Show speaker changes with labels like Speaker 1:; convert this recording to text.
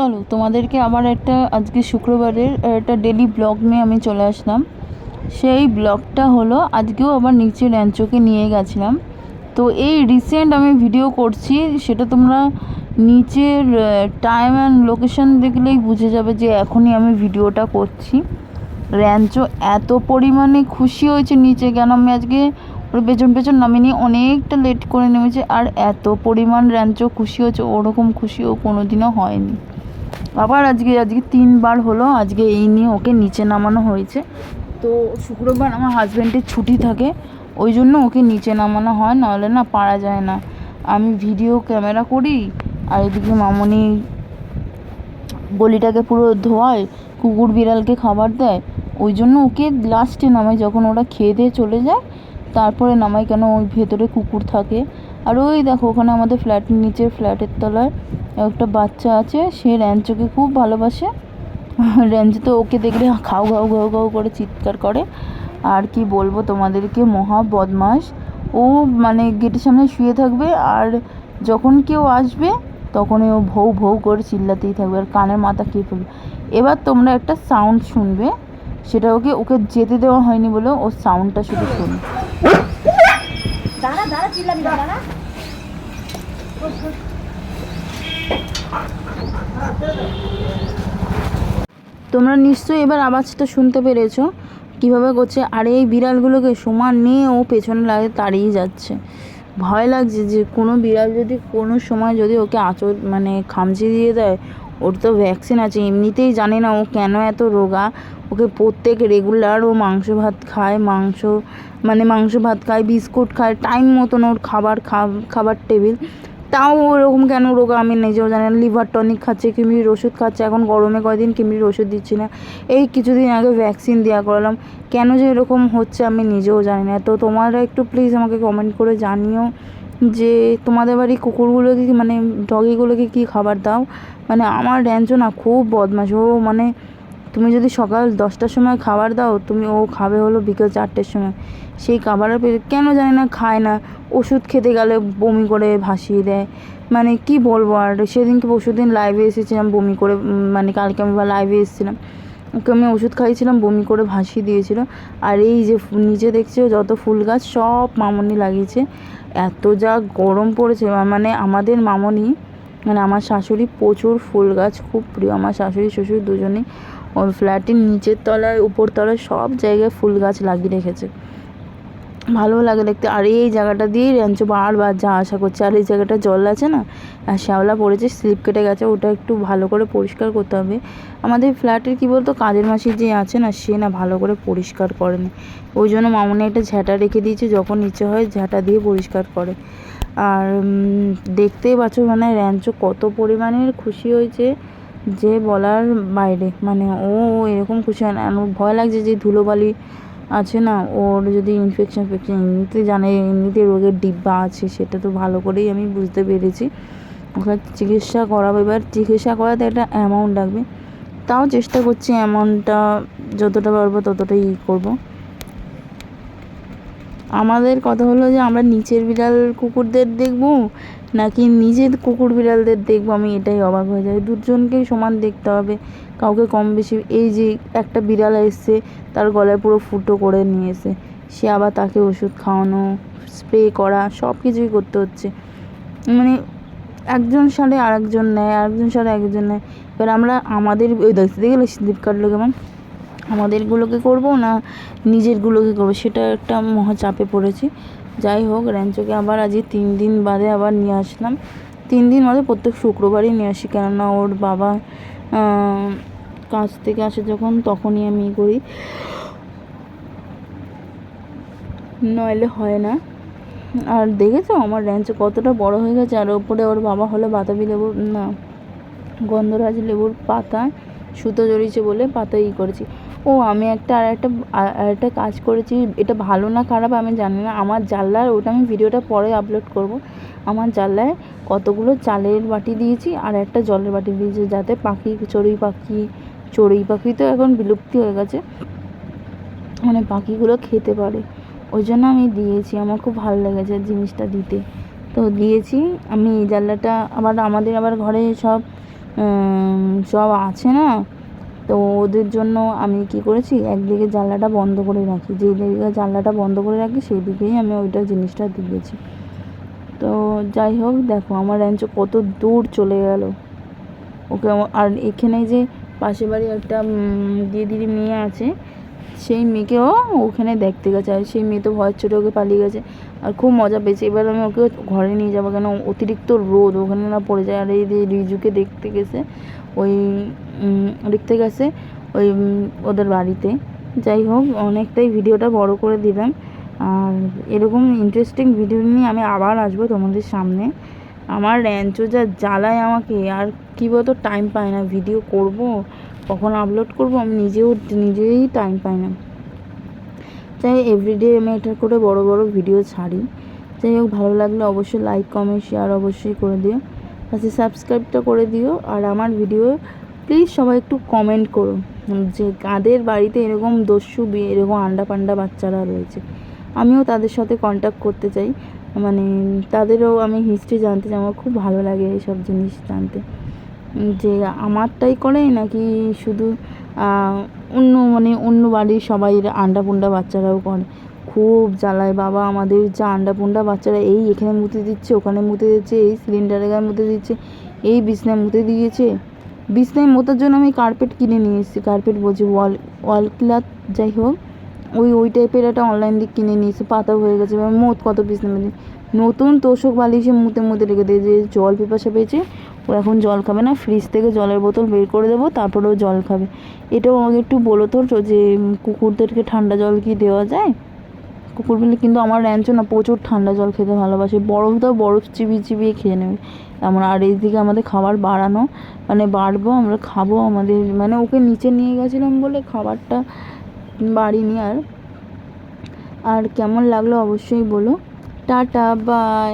Speaker 1: চলো, তোমাদেরকে আবার একটা আজকে শুক্রবারের একটা ডেলি ব্লগ নিয়ে আমি চলে আসলাম। সেই ব্লগটা হলো, আজকেও আবার নিচে র্যাঞ্চোকে নিয়ে গেছিলাম। তো এই রিসেন্ট আমি ভিডিও করছি, সেটা তোমরা নিচের টাইম অ্যান্ড লোকেশন দেখলেই বুঝে যাবে যে এখনই আমি ভিডিওটা করছি। র্যাঞ্চো এত পরিমাণে খুশি হয়েছে নিচে, কেন আমি আজকে ওর পেছন পেছন নামিনি অনেকটা লেট করে নেমেছে, আর এত পরিমাণ র্যাঞ্চো খুশি হয়েছে, ওরকম খুশি ও কোনো দিনও হয়নি। আবার আজকে আজকে তিনবার হলো, আজকে এই নিয়ে ওকে নিচে নামানো হয়েছে। তো শুক্রবার আমার হাজব্যান্ডের ছুটি থাকে, ওই জন্য ওকে নিচে নামানো হয়, নাহলে না পারা যায় না। আমি ভিডিও ক্যামেরা করি, আর এদিকে মামনি গলিটাকে পুরো ধোয়ায়, কুকুর বিড়ালকে খাবার দেয়। ওই জন্য ওকে লাস্টে নামাই, যখন ওরা খেয়ে দিয়ে চলে যায়, তারপরে নামাই কেন ওই ভেতরে কুকুর থাকে। আর ওই দেখো, ওখানে আমাদের ফ্ল্যাট নিচে ফ্ল্যাটের তলায় একটা বাচ্চা আছে, সে র্যাঞ্চোকে খুব ভালোবাসে। র্যাঞ্চ তো ওকে দেখলে খাও খাও ঘাউ ঘাউ করে চিৎকার করে। আর কি বলব তোমাদেরকে, মহা বদমাস ও মানে গেটের সামনে শুয়ে থাকবে আর যখন কেউ আসবে, তখনই ও ভৌ ভৌ করে চিল্লাতেই থাকবে আর কানের মাথা খেয়ে ফেলবে। এবার তোমরা একটা সাউন্ড শুনবে, সেটা ওকে ওকে যেতে দেওয়া হয়নি বলে ও সাউন্ডটা শুধু শুনবে
Speaker 2: দাঁড়া দাঁড়া, চিল্লাবি দাঁড়া।
Speaker 1: তোমরা নিশ্চয়ই এবার আওয়াজটা শুনতে পেরেছ, কীভাবে করছে, আর এই বিড়ালগুলোকে সমান নিয়ে ও পেছনে লাগে তাড়িয়ে যাচ্ছে। ভয় লাগছে যে কোনো বিড়াল যদি কোনো সময় যদি ওকে আঁচড় মানে খামচি দিয়ে দেয়, ওর তো ভ্যাকসিন আছে, এমনিতেই জানে না ও কেন এত রোগা। ওকে প্রত্যেক রেগুলার ও মাংস ভাত খায়, মাংস মানে মাংস ভাত খায়, বিস্কুট খায় টাইম মতন ওর খাবার খাবার টেবিল তাও ওরকম কেন রোগা? আমি নিজেও জানি না। লিভার টনিক খাচ্ছে কিমির ওষুধ খাচ্ছে। এখন গরমে কয়দিন কিমির ওষুধ দিচ্ছি না। এই কিছুদিন আগে ভ্যাকসিন দেওয়া করালাম। কেন যে এরকম হচ্ছে আমি নিজেও জানি না। তো তোমরা একটু প্লিজ আমাকে কমেন্ট করে জানিও যে তোমাদের বাড়ি কুকুরগুলোকে মানে ডগিগুলোকে কী খাবার দাও? মানে আমার র্যাঞ্চো না খুব বদমাশ। ও মানে তুমি যদি সকাল দশটার সময় খাবার দাও, তুমি ও খাবে হলো বিকেল চারটের সময়। সেই খাবারের কেন জানি না খায় না, ওষুধ খেতে গেলে বমি করে ভাসিয়ে দেয়। মানে কি বলব আর, সেদিনকে পরশু দিন লাইভে এসেছিলাম, বমি করে মানে কালকে আমি লাইভে এসেছিলাম। ওকে আমি ওষুধ খাইয়েছিলাম, বমি করে ভাসিয়ে দিয়েছিল। আর এই যে নিচে দেখছ যত ফুল গাছ, সব মামনি লাগিয়েছে। এত যা গরম পড়েছে মানে আমাদের মামনি মানে আমার শাশুড়ি প্রচুর ফুল গাছ, খুব প্রিয়। আমার শাশুড়ি, শ্বশুর দুজনেই ওর ফ্ল্যাটের নিচের তলায়, উপর তলায় সব জায়গায় ফুল গাছ লাগিয়ে রেখেছে। ভালো লাগে দেখতে। আর এই জায়গাটা দিয়েই র্যাঞ্চো বারবার যা আসা করছে। আর এই জায়গাটা জল আছে না? আর শ্যাওলা পড়েছে, স্লিপ কেটে গেছে, ওটা একটু ভালো করে পরিষ্কার করতে হবে। আমাদের ফ্ল্যাটের কী বলতো, কাজের মাসি যে আছে না, সে না ভালো করে পরিষ্কার করেনি। ওই জন্য মামনি একটা ঝ্যাঁটা রেখে দিয়েছে, যখন ইচ্ছে হয় ঝ্যাঁটা দিয়ে পরিষ্কার করে। আর দেখতেই পাচ্ছ মানে র্যাঞ্চো কত পরিমাণের খুশি হয়েছে। যে বলার বাইরে মানে ও এরকম খুশি হয় না। ভয় লাগছে যে ধুলোবালি আছে না, ওর যদি ইনফেকশন ফেকশন, এমনিতে জানে, এমনিতে রোগের ডিব্বা আছে, সেটা তো ভালো করেই আমি বুঝতে পেরেছি। ওকে চিকিৎসা করাবো, এবার চিকিৎসা করাতে একটা অ্যামাউন্ট লাগবে। তাও চেষ্টা করছি অ্যামাউন্টটা যতটা পারব ততটাই ই করব। আমাদের কথা হলো যে আমরা নিচের বিড়াল কুকুরদের দেখব নাকি নিজের কুকুর বিড়ালদের দেখব আমি? এটাই অবাক হয়ে যাই দুজনকেই সমান দেখতে হবে। কাউকে কম বেশি এই যে একটা বিড়াল এসছে, তার গলায় পুরো ফুটো করে নিয়েছে। সে আবার তাকে ওষুধ খাওয়ানো, স্প্রে করা সব কিছুই করতে হচ্ছে। মানে একজন সারে আরেকজন নেয়, আরেকজন সারে একজন নেয়। এবার আমরা আমাদের ওই দেখতে গেলে স্লিপ কাটলো কেমন? আমাদেরগুলোকে করব না নিজেরগুলোকে করব? সেটা একটা মহা চাপে পড়েছি। যাই হোক, র্যাঞ্চোকে আবার আজকে তিন দিন বাদে আবার নিয়ে আসলাম। তিন দিন বাদে প্রত্যেক শুক্রবারই নিয়ে আসি, কেননা ওর বাবা কাজ থেকে আসে যখন, তখনই আমি করি। নইলে হয় না। আর দেখেছ, আমার র্যাঞ্চো কতটা বড় হয়ে গেছে, আর ওপরে ওর বাবা হলো বাতাবি লেবুর, না, গন্ধরাজ লেবুর পাতা, সুতো জড়িয়েছে বলে পাতা ই করেছি। ও, আমি একটা, আর একটা আর একটা কাজ করেছি, এটা ভালো না খারাপ আমি জানি না, আমার জানলার, ওটা আমি ভিডিওটা পরে আপলোড করব, আমার জানলায় কতগুলো চালের বাটি দিয়েছি, আর একটা জলের বাটি দিয়েছি, যাতে পাখি, চড়ুই পাখি চড়ুই পাখি তো এখন বিলুপ্তি হয়ে গেছে মানে পাখিগুলো খেতে পারে, ওই জন্য আমি দিয়েছি, আমার খুব ভালো লেগেছে জিনিসটা দিতে, তো দিয়েছি, আমি এই জানলাটা, আবার আমাদের আবার ঘরে সব সব আছে না তো ওদের জন্য আমি কি করেছি? একদিকে জানলাটা বন্ধ করে রাখি। যেই দিকে জানলাটা বন্ধ করে রাখি, সেই দিকেই আমি ওইটা জিনিসটা দিয়েছি। তো যাই হোক, দেখো আমার র্যাঞ্চো কত দূর চলে গেল। ওকে আর এখানে যে পাশে বাড়ি একটা দিদির মেয়ে আছে সেই মেয়েকেও ওখানে দেখতে গেছে। আর সেই মেয়ে তো ভয়ের চোটে ওকে পালিয়ে গেছে। আর খুব মজা পেয়েছে। এবার আমি ওকে ঘরে নিয়ে যাব কেন? অতিরিক্ত রোদ, ওখানে না পড়ে যায়। আর এই যে রিজুকে দেখতে গেছে, ওই দেখতে গেছে ওই ওদের বাড়িতে। যাই হোক, অনেকটাই ভিডিওটা বড় করে দিলাম। আর এরকম ইন্টারেস্টিং ভিডিও নিয়ে আমি আবার আসব তোমাদের সামনে। আমার র্যাঞ্চো যা জ্বালায় আমাকে, আর কী বলতো টাইম পায় না। ভিডিও করব কখন আপলোড করব আমি নিজেও নিজেই টাইম পাই না। চাই এভরিডে আমি এটা করে বড় বড় ভিডিও ছাড়ি। যাই হোক, ভালো লাগলে অবশ্যই লাইক কমেন্ট শেয়ার অবশ্যই করে দিও। পাশে সাবস্ক্রাইবটা করে দিও। আর আমার ভিডিও প্লিজ সবাই একটু কমেন্ট করো। যে কাদের বাড়িতে এরকম দস্যু এরকম আন্ডা পান্ডা বাচ্চারা রয়েছে। আমিও তাদের সাথে কন্ট্যাক্ট করতে চাই। মানে তাদেরও আমি হিস্ট্রি জানতে চাই। আমার খুব ভালো লাগে এইসব জিনিস জানতে। যে আমারটাই করে নাকি শুধু অন্য মানে অন্য বাড়ির সবাই আন্ডা পুন্ডা বাচ্চারাও করে। খুব জ্বালায়, বাবা আমাদের যা আন্ডা পুন্ডা বাচ্চারা এই এখানে মুতে দিচ্ছে, ওখানে মুতে দিচ্ছে, এই সিলিন্ডারের গায়ে মুতে দিচ্ছে, এই বিছনায় মুতে দিয়েছে। বিছনায় মোতার জন্য আমি কার্পেট কিনে নিয়ে এসেছি কার্পেট বলছি ওয়াল ওয়াল ক্লাথ যাই হোক, ওই ওই টাইপের একটা অনলাইন দিয়ে কিনে নিয়েছি পাতা হয়ে গেছে মোত কত নেবে নতুন তোষক বালিশে মুতে মুতে রেখে দিয়ে যে জল পিপাসা পেয়েছে ও এখন জল খাবে না ফ্রিজ থেকে জলের বোতল বের করে দেবো, তারপরে ও জল খাবে। এটাও আমাকে একটু বলো তো যে কুকুরদেরকে ঠান্ডা জল কি দেওয়া যায়? কুকুর বিলে কিন্তু আমার র্যাঞ্চো না প্রচুর ঠান্ডা জল খেতে ভালোবাসে। বরফ দাও, বরফ চিবিয়ে চিবিয়ে খেয়ে নেবে। এমন আর এইদিকে আমাদের খাবার বাড়ানো মানে বাড়বো, আমরা খাব আমাদের মানে ওকে নিচে নিয়ে গেছিলাম বলে খাবারটা বাড়িনি আর। আর কেমন লাগল অবশ্যই বলো। Tata bye